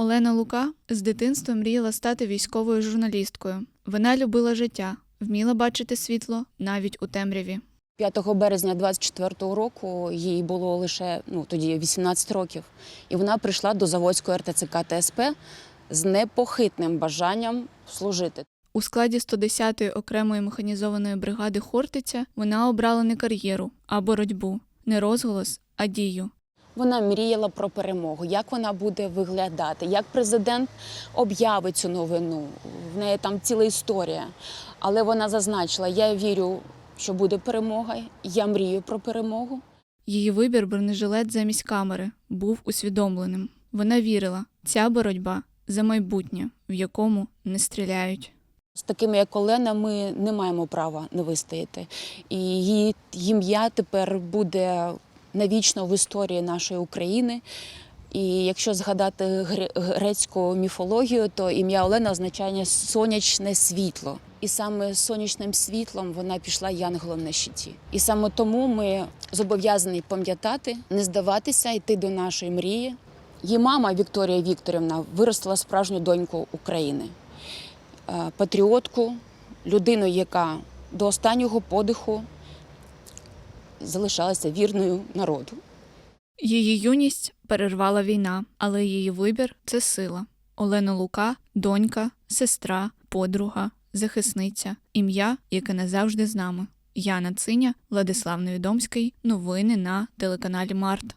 Олена Лука з дитинства мріяла стати військовою журналісткою. Вона любила життя, вміла бачити світло навіть у темряві. 5 березня 24-го року їй було лише ну тоді 18 років, і вона прийшла до Заводської РТЦК ТСП з непохитним бажанням служити. У складі 110-ї окремої механізованої бригади Хортиця вона обрала не кар'єру, а боротьбу, не розголос, а дію. Вона мріяла про перемогу, як вона буде виглядати, як президент об'явить цю новину. В неї там ціла історія. Але вона зазначила: я вірю, що буде перемога, я мрію про перемогу. Її вибір бронежилет замість камери був усвідомленим. Вона вірила, ця боротьба за майбутнє, в якому не стріляють. З такими, як Олена, ми не маємо права не вистояти. І її ім'я тепер буде навічно в історії нашої України. І якщо згадати гре- грецьку міфологію, то ім'я Олена означає сонячне світло. І саме сонячним світлом вона пішла янголом на щиті. І саме тому ми зобов'язані пам'ятати, не здаватися, йти до нашої мрії. Її мама Вікторія Вікторівна виростила справжню доньку України е, патріотку, людину, яка до останнього подиху залишалася вірною народу. Її юність перервала війна, але її вибір це сила. Олена Лука, донька, сестра, подруга, захисниця, ім'я, яке назавжди з нами. Яна Циня, Владислав Невідомський. Новини на телеканалі Март.